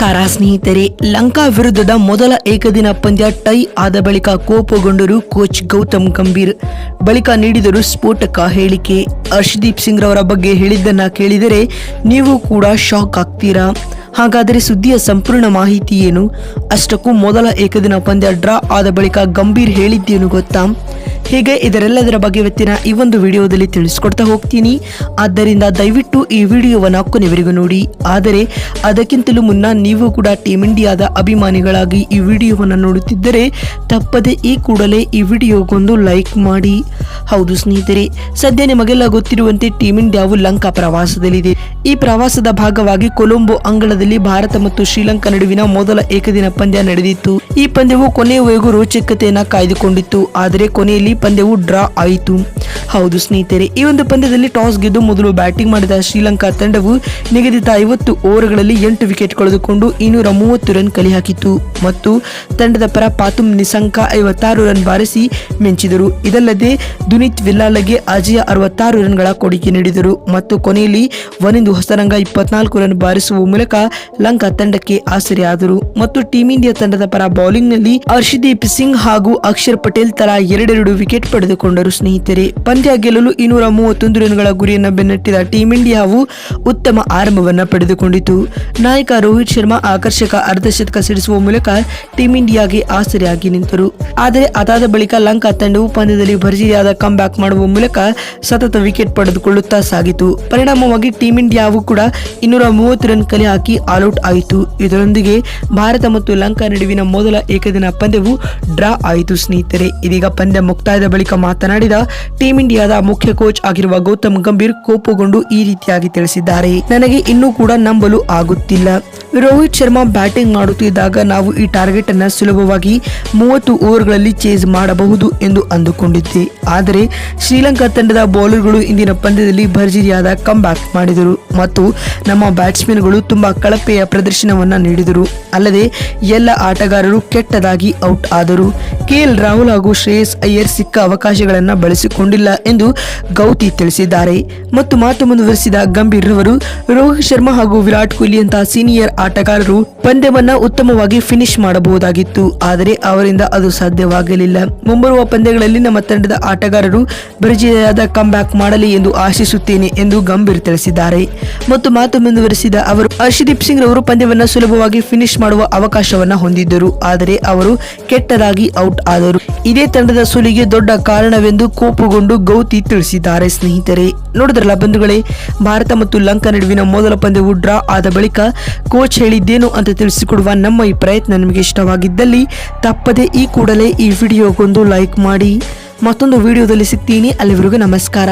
ನಮಸ್ಕಾರ ಸ್ನೇಹಿತರೆ, ಲಂಕಾ ವಿರುದ್ಧದ ಮೊದಲ ಏಕದಿನ ಪಂದ್ಯ ಟೈ ಆದ ಬಳಿಕ ಕೋಪಗೊಂಡರು ಕೋಚ್ ಗೌತಮ್ ಗಂಭೀರ್. ಬಳಿಕ ನೀಡಿದರು ಸ್ಫೋಟಕ ಹೇಳಿಕೆ. ಹರ್ಷದೀಪ್ ಸಿಂಗ್ ರವರ ಬಗ್ಗೆ ಹೇಳಿದ್ದನ್ನ ಕೇಳಿದರೆ, ನೀವು ಕೂಡ ಶಾಕ್ ಆಗ್ತೀರಾ? ಹಾಗಾದರೆ ಸುದ್ದಿಯ ಸಂಪೂರ್ಣ ಮಾಹಿತಿ ಏನು? ಅಷ್ಟಕ್ಕೂ ಮೊದಲ ಏಕದಿನ ಪಂದ್ಯ ಡ್ರಾ ಆದ ಬಳಿಕ ಗಂಭೀರ್ ಹೇಳಿದ್ದೇನು ಗೊತ್ತಾ? ಹೀಗೆ? ಇದರೆಲ್ಲದರ ಬಗ್ಗೆ ಇವತ್ತಿನ ಈ ಒಂದು ವಿಡಿಯೋದಲ್ಲಿ ತಿಳಿಸ್ಕೊಡ್ತಾ ಹೋಗ್ತೀನಿ. ಆದ್ದರಿಂದ ದಯವಿಟ್ಟು ಈ ವಿಡಿಯೋವನ್ನು ಕೊನೆವರೆಗೂ ನೋಡಿ. ಆದರೆ, ಅದಕ್ಕಿಂತಲೂ ಮುನ್ನ ನೀವು ಕೂಡ ಟೀಮ್ ಇಂಡಿಯಾದ ಅಭಿಮಾನಿಗಳಾಗಿ ಈ ವಿಡಿಯೋವನ್ನು ನೋಡುತ್ತಿದ್ದರೆ, ತಪ್ಪದೆ ಈ ಕೂಡಲೇ ಈ ವಿಡಿಯೋಗೊಂದು ಲೈಕ್ ಮಾಡಿ. ಹೌದು ಸ್ನೇಹಿತರೆ, ಸದ್ಯ ನಿಮಗೆಲ್ಲ ಗೊತ್ತಿರುವಂತೆ ಟೀಮ್ ಇಂಡಿಯಾವು ಲಂಕಾ ಪ್ರವಾಸದಲ್ಲಿದೆ. ಈ ಪ್ರವಾಸದ ಭಾಗವಾಗಿ ಕೊಲಂಬೋ ಅಂಗಳದಲ್ಲಿ ಭಾರತ ಮತ್ತು ಶ್ರೀಲಂಕಾ ನಡುವಿನ ಮೊದಲ ಏಕದಿನ ಪಂದ್ಯ ನಡೆದಿತ್ತು. ಈ ಪಂದ್ಯವು ಕೊನೆಯವರೆಗೂ ರೋಚಕತೆಯನ್ನು ಕಾಯ್ದುಕೊಂಡಿತ್ತು. ಆದರೆ ಕೊನೆಯಲ್ಲಿ ಪಂದ್ಯವು ಡ್ರಾ ಆಯಿತು. ಹೌದು ಸ್ನೇಹಿತರೆ, ಈ ಒಂದು ಪಂದ್ಯದಲ್ಲಿ ಟಾಸ್ ಗೆದ್ದು ಮೊದಲು ಬ್ಯಾಟಿಂಗ್ ಮಾಡಿದ ಶ್ರೀಲಂಕಾ ತಂಡವು ನಿಗದಿತ ಐವತ್ತು ಓವರ್ಗಳಲ್ಲಿ ಎಂಟು ವಿಕೆಟ್ ಕಳೆದುಕೊಂಡು ಇನ್ನೂರ ಮೂವತ್ತು ರನ್ ಕಲೆ ಮತ್ತು ತಂಡದ ಪರ ಪಾತುಮ್ ನಿಸಂಕ ಐವತ್ತಾರು ರನ್ ಬಾರಿಸಿ ಮೆಂಚಿದರು ಇದಲ್ಲದೆ ದುನಿತ್ ವಿಲ್ಲಾಲಗೆ ಅಜಯ ಅರವತ್ತಾರು ರನ್ಗಳ ಕೊಡುಗೆ ನೀಡಿದರು. ಮತ್ತು ಕೊನೆಯಲ್ಲಿ ವನಿಂದು ಹೊಸರಂಗ ಇಪ್ಪತ್ನಾಲ್ಕು ರನ್ ಬಾರಿಸುವ ಮೂಲಕ ಲಂಕಾ ತಂಡಕ್ಕೆ ಆಸರೆಯಾದರು. ಮತ್ತು ಟೀಂ ಇಂಡಿಯಾ ತಂಡದ ಪರ ಬೌಲಿಂಗ್ನಲ್ಲಿ ಹರ್ಷದೀಪ್ ಸಿಂಗ್ ಹಾಗೂ ಅಕ್ಷರ್ ಪಟೇಲ್ ತಲಾ ಎರಡೆರಡು ವಿಕೆಟ್ ಪಡೆದುಕೊಂಡರು ಸ್ನೇಹಿತರೆ. ಪಂದ್ಯ ಗೆಲ್ಲಲು ಇನ್ನೂರ ಮೂವತ್ತೊಂದು ರನ್ಗಳ ಗುರಿಯನ್ನು ಬೆನ್ನಟ್ಟಿದ ಟೀಂ ಇಂಡಿಯಾವು ಉತ್ತಮ ಆರಂಭವನ್ನು ಪಡೆದುಕೊಂಡಿತು. ನಾಯಕ ರೋಹಿತ್ ಶರ್ಮಾ ಆಕರ್ಷಕ ಅರ್ಧಶತಕ ಸಿಡಿಸುವ ಮೂಲಕ ಟೀಂ ಇಂಡಿಯಾಗೆ ಆಸರೆಯಾಗಿ ನಿಂತರು. ಆದರೆ ಅದಾದ ಬಳಿಕ ಲಂಕಾ ತಂಡವು ಪಂದ್ಯದಲ್ಲಿ ಭರ್ಜರಿಯಾದ ಕಮ್ ಬ್ಯಾಕ್ ಮಾಡುವ ಮೂಲಕ ಸತತ ವಿಕೆಟ್ ಪಡೆದುಕೊಳ್ಳುತ್ತಾ ಸಾಗಿತು. ಪರಿಣಾಮವಾಗಿ ಟೀಂ ಇಂಡಿಯಾವು ಕೂಡ ಇನ್ನೂರ ಮೂವತ್ತು ರನ್ ಕಲೆ ಹಾಕಿ ಆಲ್ಔಟ್ ಆಯಿತು. ಇದರೊಂದಿಗೆ ಭಾರತ ಮತ್ತು ಲಂಕಾ ನಡುವಿನ ಮೊದಲ ಏಕದಿನ ಪಂದ್ಯವು ಡ್ರಾ ಆಯಿತು ಸ್ನೇಹಿತರೆ. ಇದೀಗ ಪಂದ್ಯ ಮುಕ್ತಾಯದ ಬಳಿಕ ಮಾತನಾಡಿದ ಟೀಂ ಇಂಡಿಯಾದ ಮುಖ್ಯ ಕೋಚ್ ಆಗಿರುವ ಗೌತಮ್ ಗಂಭೀರ್ ಕೋಪಗೊಂಡು ಈ ರೀತಿಯಾಗಿ ತಿಳಿಸಿದ್ದಾರೆ. ನನಗೆ ಇನ್ನೂ ಕೂಡ ನಂಬಲು ಆಗುತ್ತಿಲ್ಲ. ರೋಹಿತ್ ಶರ್ಮಾ ಬ್ಯಾಟಿಂಗ್ ಮಾಡುತ್ತಿದ್ದಾಗ ನಾವು ಈ ಟಾರ್ಗೆಟ್ ಅನ್ನು ಸುಲಭವಾಗಿ ಮೂವತ್ತು ಓವರ್ಗಳಲ್ಲಿ ಚೇಸ್ ಮಾಡಬಹುದು ಎಂದು ಅಂದುಕೊಂಡಿದ್ದೆ. ಆದರೆ ಶ್ರೀಲಂಕಾ ತಂಡದ ಬೌಲರ್ಗಳು ಇಂದಿನ ಪಂದ್ಯದಲ್ಲಿ ಭರ್ಜರಿಯಾದ ಕಮ್ ಮಾಡಿದರು. ಮತ್ತು ನಮ್ಮ ಬ್ಯಾಟ್ಸ್ಮನ್ಗಳು ತುಂಬಾ ಕಳಪೆಯ ಪ್ರದರ್ಶನವನ್ನು ನೀಡಿದರು. ಅಲ್ಲದೆ ಎಲ್ಲ ಆಟಗಾರರು ಕೆಟ್ಟದಾಗಿ ಔಟ್ ಆದರು. ಕೆಎಲ್ ರಾಹುಲ್ ಹಾಗೂ ಶ್ರೇಯಸ್ ಅಯ್ಯರ್ ಸಿಕ್ಕ ಅವಕಾಶಗಳನ್ನು ಬಳಸಿಕೊಂಡಿಲ್ಲ ಎಂದು ಗೌತಿ ತಿಳಿಸಿದ್ದಾರೆ. ಮತ್ತು ಮಾತು ಮುಂದುವರಿಸಿದ ಗಂಭೀರ್ ರವರು, ರೋಹಿತ್ ಶರ್ಮಾ ಹಾಗೂ ವಿರಾಟ್ ಕೊಹ್ಲಿಯಂತಹ ಸೀನಿಯರ್ ಆಟಗಾರರು ಪಂದ್ಯವನ್ನು ಉತ್ತಮವಾಗಿ ಫಿನಿಶ್ ಮಾಡಬಹುದಾಗಿತ್ತು. ಆದರೆ ಅವರಿಂದ ಅದು ಸಾಧ್ಯವಾಗಲಿಲ್ಲ. ಮುಂಬರುವ ಪಂದ್ಯಗಳಲ್ಲಿ ನಮ್ಮ ತಂಡದ ಆಟಗಾರರು ಭರ್ಜರಿಯಾದ ಕಮ್ ಬ್ಯಾಕ್ ಮಾಡಲಿ ಎಂದು ಆಶಿಸುತ್ತೇನೆ ಎಂದು ಗಂಭೀರ್ ತಿಳಿಸಿದ್ದಾರೆ. ಮತ್ತು ಮಾತು ಮುಂದುವರಿಸಿದ ಅವರು, ಹರ್ಷದೀಪ್ ಸಿಂಗ್ ರವರು ಪಂದ್ಯವನ್ನು ಸುಲಭವಾಗಿ ಫಿನಿಶ್ ಮಾಡುವ ಅವಕಾಶವನ್ನ ಹೊಂದಿದ್ದರು. ಆದರೆ ಅವರು ಕೆಟ್ಟದಾಗಿ ಔಟ್ ಆದರು. ಇದೇ ತಂಡದ ಸುಲಿಗೆ ದೊಡ್ಡ ಕಾರಣವೆಂದು ಕೋಪಗೊಂಡು ಗೌತಿ ತಿಳಿಸಿದ್ದಾರೆ ಸ್ನೇಹಿತರೆ. ನೋಡಿದ್ರಲ್ಲ ಬಂಧುಗಳೇ, ಭಾರತ ಮತ್ತು ಲಂಕಾ ನಡುವಿನ ಮೊದಲ ಪಂದ್ಯವು ಡ್ರಾ ಆದ ಬಳಿಕ ಕೋಚ್ ಹೇಳಿದ್ದೇನು ಅಂತ ತಿಳಿಸಿಕೊಡುವ ನಮ್ಮ ಈ ಪ್ರಯತ್ನ ನಿಮಗೆ ಇಷ್ಟವಾಗಿದ್ದಲ್ಲಿ ತಪ್ಪದೆ ಈ ಕೂಡಲೇ ಈ ವಿಡಿಯೋಗೊಂದು ಲೈಕ್ ಮಾಡಿ. ಮತ್ತೊಂದು ವಿಡಿಯೋದಲ್ಲಿ ಸಿಗ್ತೀನಿ. ಅಲ್ಲಿವರೆಗೂ ನಮಸ್ಕಾರ.